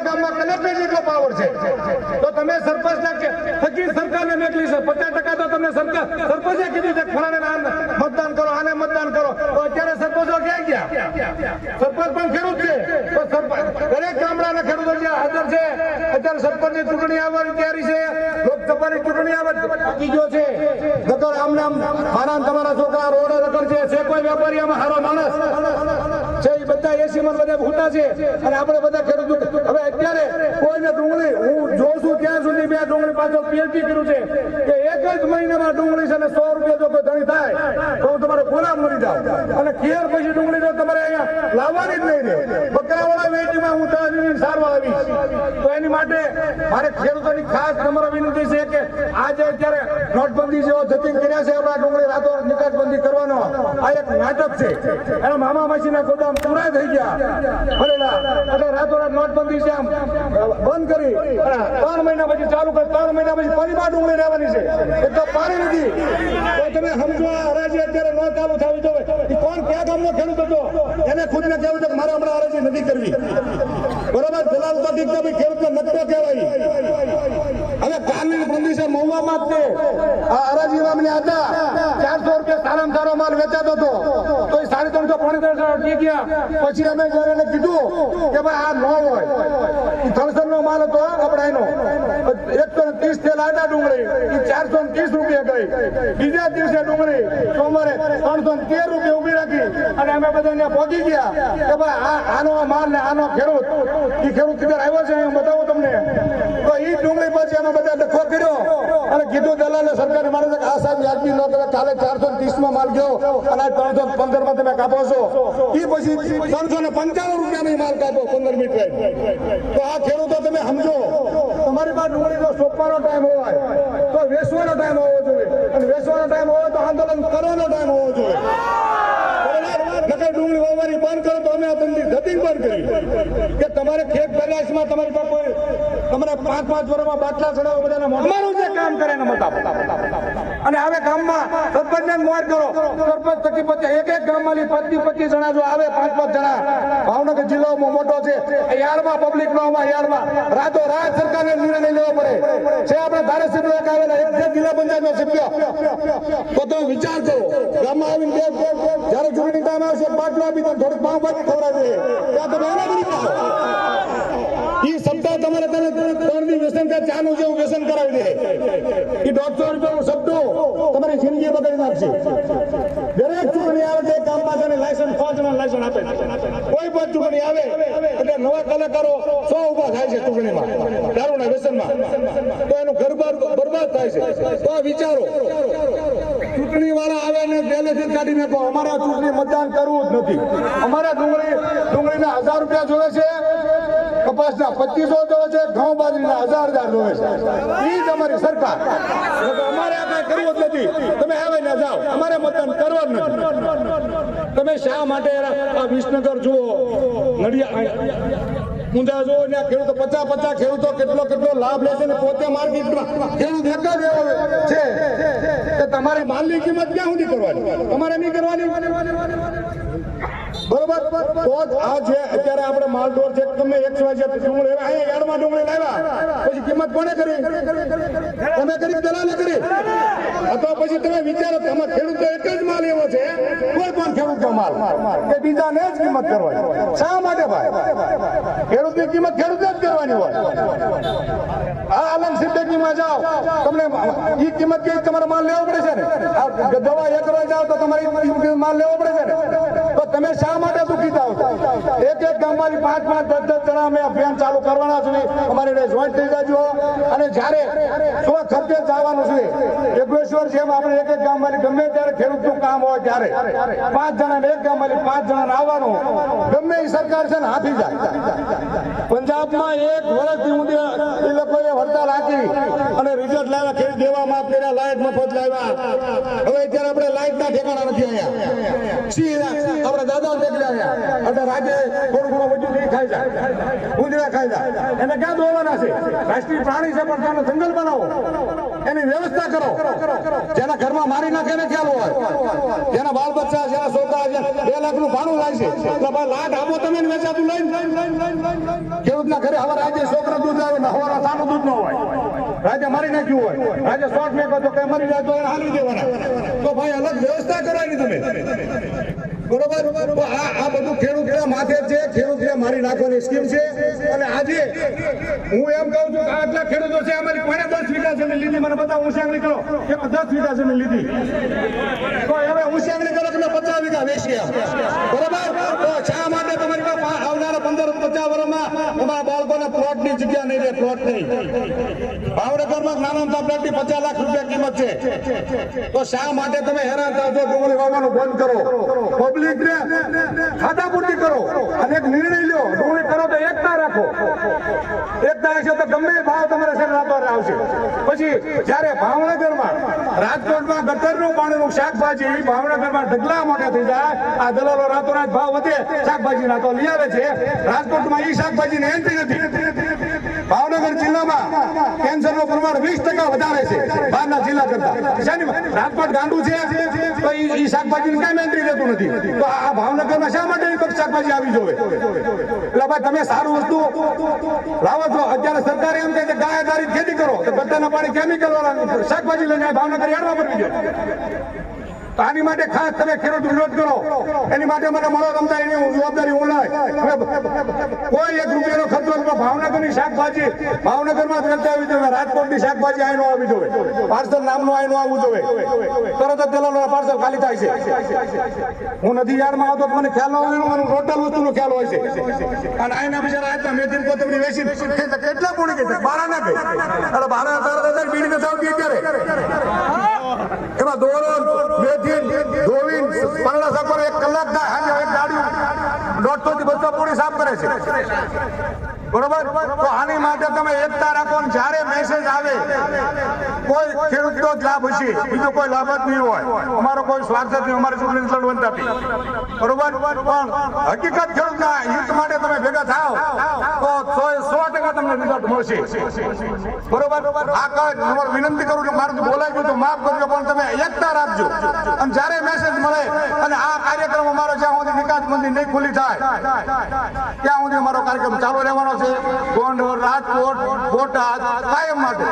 અમારા ગામમાં કલેક્ટર જેટલો પાવર છે. તો તમે સરપંચના થકી સરકારને મેકલી છે, પચાસ ટકા તો તમને સરકાર, સરપંચે કીધું છે, ફલાણે મતદાન કરો, આને મતદાન કરો. તો અત્યારે સરપંચો ક્યાં ગયા? સરપંચ પણ ખેડૂત છે. દરેક ગામડાના ખેડૂતો જે હાજર છે, અત્યારે સરપંચની ચૂંટણી આવવાની તૈયારી છે ચૂંટણી આવે બીજો છે નકર આમ નામ, મારા તમારા છોકરા રોડ છે કોઈ વેપારી આમાં સારો માણસ. છે એ બધા એસી માં બધા ભૂતા છે. અને આપણે બધા ખેડૂતો હવે અત્યારે કોઈને ડુંગળી હું જોઉં છું ત્યાં સુધી મેં ડુંગળી પાછો પીએચડી કર્યું છે કે એક જ મહિનામાં ડુંગળી છે અને સો રૂપિયા જો કોઈ ધણી થાય, તો હું તમારો ગુલામ મળી જાઉં. અને ખેર પછી ડુંગળી તો તમારે અહીંયા લાવવાની જ નહીં રહે બકરાવાળા વેચીમાં હું તાજી સારવા આવીશ. તો એની માટે મારે ખેડૂતોની ખાસ તમારો વિનંતી છે આજે અત્યારે નોટબંધી જેવો જતીન કર્યા છે આપણા ડુંગળી રાતો નિકાસબંધી કરવાનો. આ એક નાટક છે. એના મામા માસીના ગોદામ પૂરા થઈ ગયા. ભરેલા. એટલે રાતોરાત નોટબંધી છે આમ. બંધ કરી. ત્રણ મહિના પછી ચાલુ કરી. ત્રણ મહિના પછી ફરી પાછું ડુંગળી રહેવાની છે. એક પાણી નથી તમે સમજો હરાજી અત્યારે ન ચાલુ થવી જોઈએ. એ કોણ કયા ગામનો ખેડૂત હતો? એને ખુદને કહેવું કે મારે હમણાં હરાજી નથી કરવી. બરોબર? દલાલ તો ખેડૂતને નકરો કહેવાય. કાનૂની છે મહુવામાં જ આ હરાજી મામલે હતા ચારસો રૂપિયા સારામાં સારો માલ વેચાતો હતો. તો એ સાડી ત્રણસો પોણી ત્રણસો અટકી ગયા. પછી અમે જયારે એને કીધું કે ભાઈ આ ન હોય. એ નો માલ હતો આપણા એનો. એકસો ને ત્રીસ થયેલા હતા ડુંગળી. એ ચારસો ને ત્રીસ રૂપિયા ગઈ. બીજા દિવસે ડુંગળી સોમવારે ત્રણસો ને તેર રૂપિયા ઊભી રાખી. અને અમે બધા પહોંચી ગયા. કે ભાઈ આ આનો માલ ને આનો ખેડૂત. એ ખેડૂત કિધર આવ્યો છે, હું બતાવું તમને. તો એ ડુંગળી પછી અમે બધા ડખો કર્યો અને કીધું દલાલે સરકારે મારે આ સાહેબ વ્યાજબી ન કરે, કાલે ચારસો ત્રીસમાં માલ ગયો અને ત્રણસો પંદરમાં તમે કાપો છો. એ પછી ત્રણસો ને પંચાવન રૂપિયા ની માલ કાપો પંદર મીટર તો આ ખેડૂતો તમે સમજો, તમારી પાસે ડુંગળીનો સોંપવાનો ટાઈમ હોય, તો વેચવાનો ટાઈમ હોવો જોઈએ. અને વેચવાનો ટાઈમ હોય તો આંદોલન કરવાનો ટાઈમ હોવો જોઈએ. ડુંગળી હોવાની બંધ કરો તો અમે આ ધંધી ધતી બંધ કરી. કે તમારે ખેત પેદાશમાં તમારી પાસે પાંચ પાંચ વર્ષમાં બાટલા ચડાવો બધાના અમારું જે કામ કરે એને મત અને હવે ગામમાં સરપંચને મોર કરો. સરપંચ થકી પછી એક એક ગામમાંથી પચીસ પચીસ જણા જો આવે પાંચ પાંચ જણા. ભાવનગર જિલ્લો મોટો છે. યાર્ડમાં પબ્લિક નો યાર્ડમાં રાતો રાત સરકારને નિર્ણય લેવો પડે. છે આપણે ધારાસભ્ય આવેલા એક જિલ્લા પંચાયતનો સભ્ય. તો તમે વિચાર કરો. ગામમાં આવીને જ્યારે ચૂંટણી ટાઈમ આવશે બાટલો આપી તો થોડુંક પાવ ભાજી ખવડાવી ત્યાં તમે એના કરી પાડો ઈ સપ્તાહ તમારે તને ત્રણ દી ચાનું જેવું વ્યસન કરાવી દે. એ દોઢસો રૂપિયાનું શબ્દો તમારી જિંદગી બગાડી નાખશે. દરેક ચૂંટણી આવે તે કામ છે લાયસન્સ પાંચ જણા લાયસન્સ આપે. કોઈ પણ ચૂંટણી આવે, એટલે નવા કલાકારો સો ઊભા થાય છે ચૂંટણીમાં, દારૂના વ્યસનમાં. તો એનું ઘર બરબાદ થાય છે. તો વિચારો. ચૂંટણી વાળા આવે ને પહેલેથી કાઢી નાખો. અમારે ચૂંટણી મતદાન કરવું જ નથી. અમારે કપાસના પચીસો જોવે છે ઘઉં બાજરીના હજાર હજાર જોવે છે. એ જ અમારી સરકાર. અમારે આ કાંઈ કરવું જ નથી. તમે આવે ને જાઓ. અમારે મતદાન કરવા તમે શા માટે આ વિસનગર જુઓ? નડિયા ઊંધા જુઓ ને ખેડૂતો પચાસ પચાસ ખેડૂતો કેટલો કેટલો લાભ લે છે ને પોતે માર્કેટમાં ખેડૂત એક જ એવો છે કે તમારી માલની કિંમત ક્યાં સુધી કરવાની? તમારે નહીં કરવાની? બરોબર? તો આ જે અત્યારે આપણે માલઢોર છે તમે એક સિવાય છે ડુંગળી અહીંયા યાર્ડમાં ડુંગળી લાવ્યા? પછી કિંમત કોને કરી? તમે કરી, દલાલે કરી. અથવા પછી તમે વિચારો આમાં ખેડૂતો એક જ માલ એવો છે, કોઈ પણ ખેડૂતનો માલ. કે બીજાને જ કિંમત કરવાની શા માટે ભાઈ? ખેડૂતની કિંમત ખેડૂતો જ કરવાની હોય. આ અલંગ સિદ્ધકીમાં જાઓ. તમને એ કિંમત કે તમારે માલ લેવો પડે છે ને? દવા એક રોજ જાઓ તો તમારે માલ લેવો પડે છે તો તમે શા માટે દુઃખી થાવ એક એક ગામમાંથી પાંચ પાંચ, દસ દસ જણા અમે અભિયાન ચાલુ કરવાના છીએ. અમારી જોઈન્ટ થઈ જજો. અને જ્યારે સ્વ ખર્ચે જવાનું છે યોગેશ્વર છે આપણે એક એક ગામમાંથી ગમે ત્યારે ખેડૂતનું કામ હોય ત્યારે પાંચ જણા એક ગામમાંથી પાંચ જણા આવવાનું, ગમે એ સરકાર છે ને હાથી જાય. પંજાબમાં એક વર્ષથી ઊંધી એ લોકોએ હડતાલ રાખી અને રિઝલ્ટ લાવ્યા, ખેડૂત દેવા માફ કર્યા, લાયક મફત લાવ્યા. હવે અત્યારે આપણે લાઇટના ના ઠેકાણા નથી અહીંયા. સીધા આપણા દાદા દેખલે અહીંયા એટલે રાજે થોડું ઘણું વધુ નહીં ખાઈ જાય. ઉંદરા ખાઈ જાય. એને ક્યાં દોવાના છે? રાષ્ટ્રીય પ્રાણી છે, પણ તમે જંગલ બનાવો. એની વ્યવસ્થા કરો. જેના ઘરમાં મારી નાખે ને ખ્યાલ હોય. જેના બાળ બચ્ચા જેના છે, બે લાખનું ભાડું છે. એટલે ભાઈ લાખ આપો તમે વેચાતું લઈને. ખેડૂતના ઘરે હવે રાજે છોકરા દૂધ આવે ને હવાના સાનું દૂધ ન હોય. રાજે મારી નાખ્યું હોય. રાજા શોર્ટ મેકો તો કે મરી જાય તો એને હાલી દેવાના. તો ભાઈ અલગ વ્યવસ્થા કરવાની તમે. બરોબર? આ આ બધું ખેડૂત માથે છે. ખેડૂત મારી નાખવાની સ્કીમ છે. અને આજે હું એમ કહું છું કે આટલા ખેડૂતો છે, અમારી કોને દસ વીઘા જમીન લીધી. મને બધા હોશિયારી કરો. કે દસ વીઘા જમીન લીધી. તો હવે હોશિયારી કરો કે મેં પચાસ વીઘા વેચી એમ. બરોબર તો શા માટે તમારી પાસે આ આવનારા પંદર પચાસ વર્ષમાં તમારા બાળકોને પ્લોટની જગ્યા નહીં રહે પ્લોટ નહીં ભાવનગરમાં નાના મોટા પચાસ લાખ રૂપિયા કિંમત છે. તો શા માટે તમે લ્યો. તો એકતા રાખો. એ ભાવ તમારે છે આવશે. પછી જ્યારે ભાવનગરમાં રાજકોટમાં ગટરનું પાણીનું શાકભાજી ભાવનગરમાં ઢગલા મોટા થઈ જાય, આ દલાલો રાતોરાત ભાવ વધે શાકભાજીના તો લઈ આવે છે. રાજકોટમાં ઈ શાકભાજીની એન્ટ્રી નથી. ભાવનગર જિલ્લામાં કેન્સરનું પ્રમાણ વીસ ટકા વધારે છે. બહારના જિલ્લા કરતા? રાજકોટ ગાંડું છે. તો ઈ શાકભાજી કઈ એન્ટ્રી રહેતું નથી. તો આ ભાવનગરમાં શા માટે શાકભાજી આવી જોવે? એટલે ભાઈ, તમે સારું વસ્તુ લાવો છો. અત્યારે સરકારે એમ કહે છે, ગાય આધારિત ખેતી કરો. તો બધાના પાણી કેમિકલ વાળા શાકભાજી લઈને ભાવનગર ભરવી દો. તો આની માટે ખાસ તમે ખેડૂત વિરોધ કરો. એની માટે મને મળો ગમતા એની જવાબદારી હું કોઈ એક રૂપિયાનો ખર્ચો. ભાવનગરની શાકભાજી, ભાવનગરમાં જ વેચાવી જોઈએ, રાજકોટની શાકભાજી આઈનો આવી જોઈએ. પાર્સલ નામનું આઈનો આવવું જોઈએ. તરત જ પેલા પાર્સલ ખાલી થાય છે. હું નથી યારમાં આવતો મને ખ્યાલ ન હોય મને ટોટલ વસ્તુનો ખ્યાલ હોય છે. અને આઈના બિચારા આટલા મેથી કોથમરી વેચી કેટલા પૂરી ગઈ બારા ના ગઈ અરે બારા તારા દાદા બીડી નથી આવતી અત્યારે એમાં દોરો મેથી ધોવીન પાંગડા સાફ કરે, એક કલાક થાય હાજર એક ગાડી દોઢસો થી બસો પૂરી સાફ કરે છે. બરોબર? તો આની માટે તમે એકતા રાખો જ્યારે મેસેજ આવે, કોઈ ખેડૂતનો જ લાભ હશે. બીજો કોઈ લાભ જ નહીં હોય. અમારો કોઈ સ્વાર્થ જ નહીં, અમારે ચૂંટણી લડવાનું નથી બરોબર? પણ હકીકત ખેડૂતના હિત માટે તમે ભેગા થાવ તો બરોબર? વિનંતી કરું કે મારું બોલાઈ ગયું તો માફ કરજો, પણ તમે એકતા રાખજો. અને જ્યારે મેસેજ મળે અને આ કાર્યક્રમ અમારો જ્યાં સુધી વિકાસ મંદિર નહીં ખુલ્લી થાય, ત્યાં સુધી અમારો કાર્યક્રમ ચાલુ રહેવાનો છે. ગોંડલ, રાજકોટ, બોટાદ, કાયમ માટે.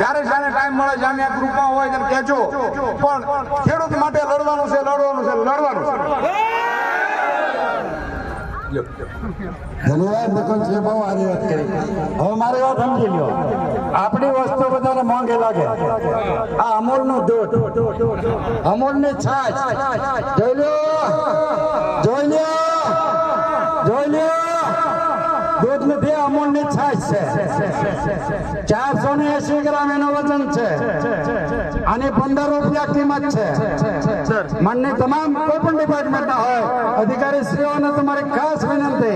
જ્યારે જ્યારે ટાઈમ મળે આ ગ્રુપમાં હોય ત્યારે કહેજો. પણ ખેડૂત માટે લડવાનું છે લડવાનું છે લડવાનું છે. ધન્યવાદ નિકુંજસિંહ બહુ હવે મારી વાત આપણી વસ્તુ બધાને મોંઘી લાગે. આ અમૂલનું દૂધ. અમૂલની છાશ. જોઈ લ્યો. જોઈ લ્યો. જોઈ લ્યો. દૂધ બે અમૂલની છાશ છે. ચારસો ને એસી ગ્રામ એનું વજન છે. આની પંદર રૂપિયા કિંમત છે. મનની તમામ કોઈ પણ ડિપાર્ટમેન્ટના હોય અધિકારી શ્રીઓને તમારી ખાસ વિનંતી.